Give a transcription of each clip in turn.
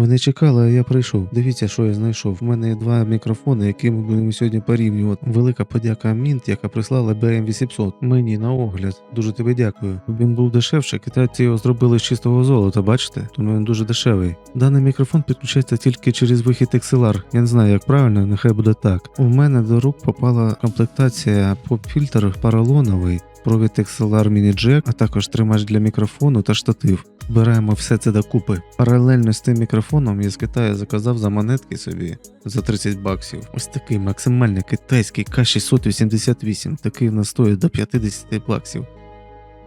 Вони чекали, а я прийшов. Дивіться, що я знайшов. У мене є два мікрофони, які ми будемо сьогодні порівнювати. Велика подяка Мінт, яка прислала BM 800 мені на огляд. Дуже тобі дякую. Він був дешевше. Китайці його зробили з чистого золота, бачите? Тому він дуже дешевий. Даний мікрофон підключається тільки через вихід XLR. Я не знаю, як правильно, нехай буде так. У мене до рук попала комплектація поп-фільтр поролоновий. Провід XLR Mini Jack, а також тримач для мікрофону та штатив. Беремо все це докупи. Паралельно з тим мікрофоном я з Китаю заказав за монетки собі за 30 баксів. Ось такий максимальний китайський К688. Такий в нас стоїть до 50 баксів.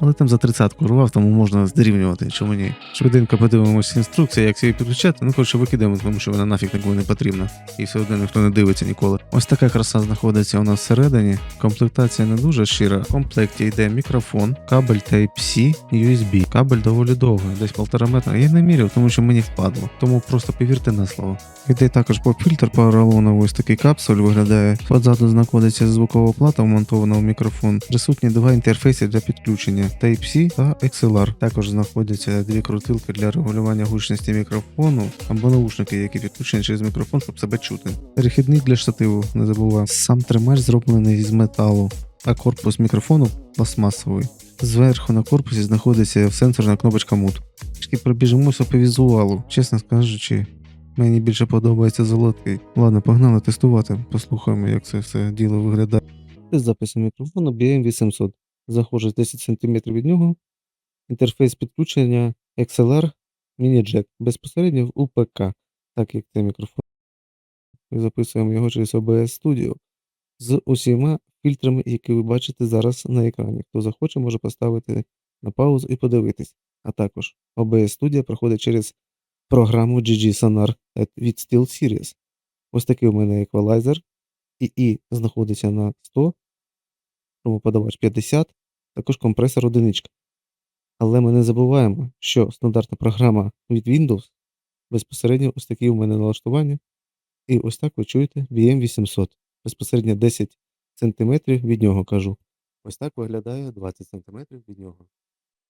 Але там за 30 рвав, тому можна здорівнювати, чому ні. Швиденько подивимося інструкція, як її підключати. Ну, коротше, викидаємо, тому що вона нафіг нікому не потрібна. І все одно ніхто не дивиться ніколи. Ось така краса знаходиться у нас всередині. Комплектація не дуже щира. В комплекті йде мікрофон, кабель Type-C, USB. Кабель доволі довгий, десь полтора метра. Я не міряв, тому що мені впадло. Тому просто повірте на слово. Йде також поп-фільтр поролоновий, ось такий капсуль виглядає. Позаду знаходиться звукова плата, вмонтована в мікрофон. Присутні два інтерфейси для підключення Type-C та XLR. Також знаходяться дві крутилки для регулювання гучності мікрофону або наушники, які підключені через мікрофон, щоб себе чути. Перехідник для штативу, не забував. Сам тримач зроблений з металу, а корпус мікрофону пластмасовий. Зверху на корпусі знаходиться сенсорна кнопочка мут. Трішки пробіжимося по візуалу, чесно кажучи. Мені більше подобається золотий. Ладно, погнали тестувати. Послухаємо, як це все діло виглядає. Тест запису мікрофону BM800. Заходжу з 10 см від нього. Інтерфейс підключення XLR Mini Jack безпосередньо в УПК, так як це мікрофон. Ми записуємо його через OBS Studio з усіма фільтрами, які ви бачите зараз на екрані. Хто захоче, може поставити на паузу і подивитись. А також OBS Studio проходить через програму GG Sonar від SteelSeries. Ось такий у мене еквалайзер. ІІ знаходиться на 100, подавач 50, також компресор одиничка. Але ми не забуваємо, що стандартна програма від Windows безпосередньо ось такі у мене налаштування. І ось так ви чуєте BM800. Безпосередньо 10 см від нього кажу. Ось так виглядає 20 см від нього.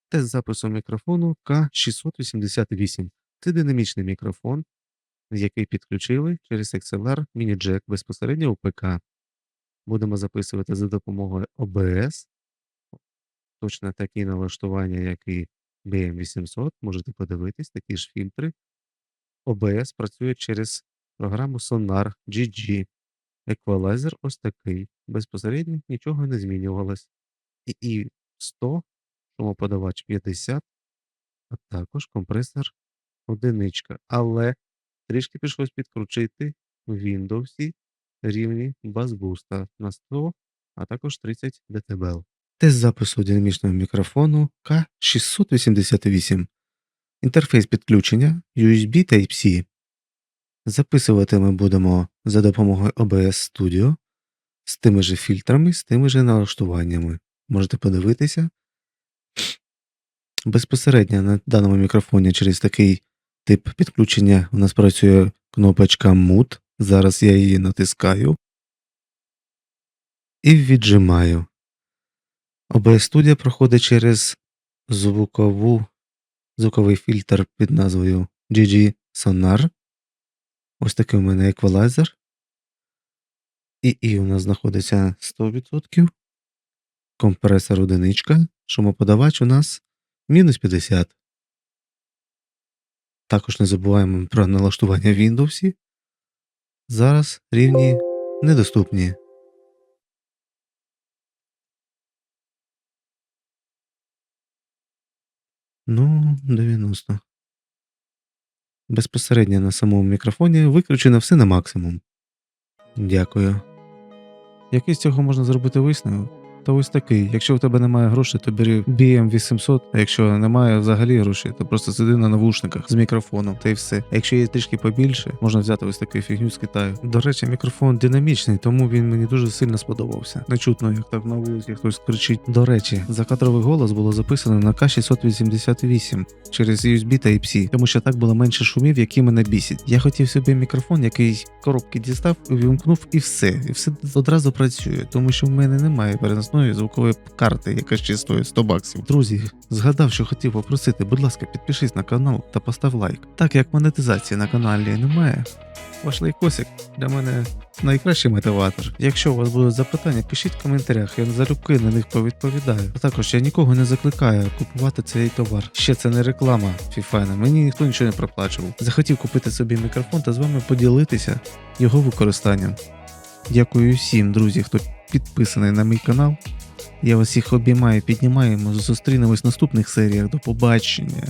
Тест запису мікрофону К688. Це динамічний мікрофон, який підключили через XLR Jack безпосередньо у ПК. Будемо записувати за допомогою OBS. Точно такі налаштування, як і BM800. Можете подивитись, такі ж фільтри. OBS працює через програму Sonar GG. Еквалайзер ось такий. Безпосередньо нічого не змінювалось. І, і 100, шумоподавач 50, а також компресор одиничка. Але трішки прийшлось підкрутити в Windows рівні басбуста на 100, а також 30 дБ. Тест запису динамічного мікрофону К688. Інтерфейс підключення USB Type-C. Записувати ми будемо за допомогою OBS Studio з тими же фільтрами, з тими же налаштуваннями. Можете подивитися. Безпосередньо на даному мікрофоні через такий тип підключення у нас працює кнопочка Mute. Зараз я її натискаю і віджимаю. OBS Studio проходить через звукову, звуковий фільтр під назвою GG Sonar. Ось такий у мене еквалайзер. І, і у нас знаходиться 100%. Компресор одиничка. Шумоподавач у нас мінус 50. Також не забуваємо про налаштування Windows. Зараз рівні недоступні. Ну, 90. Безпосередньо на самому мікрофоні виключено все на максимум. Дякую. Який з цього можна зробити висновок? Та ось такий. Якщо в тебе немає грошей, то бери BM800, а якщо немає взагалі грошей, то просто сиди на навушниках з мікрофоном, та й все. А якщо є трішки побільше, можна взяти ось таку фігню з Китаю. До речі, мікрофон динамічний, тому він мені дуже сильно сподобався. Не чутно, як так на вулиці хтось кричить. До речі, закадровий голос було записано на К688 через USB Type-C, тому що так було менше шумів, які мене бісять. Я хотів собі мікрофон, який коробки дістав, увімкнув і все. І все одразу працює, тому що в мене немає перенос запасної звукової карти, яка ще стоїть 100 баксів. Друзі, згадав, що хотів попросити, будь ласка, підпишись на канал та постав лайк. Так як монетизації на каналі немає, ваш лайкосик для мене найкращий мотиватор. Якщо у вас будуть запитання, пишіть в коментарях, я залюбки на них повідповідаю. А також я нікого не закликаю купувати цей товар. Ще це не реклама фіфайна, мені ніхто нічого не проплачував. Захотів купити собі мікрофон та з вами поділитися його використанням. Дякую всім, друзі, хто підписаний на мій канал. Я вас всіх обіймаю, піднімаємо. Зустрінемось в наступних серіях. До побачення.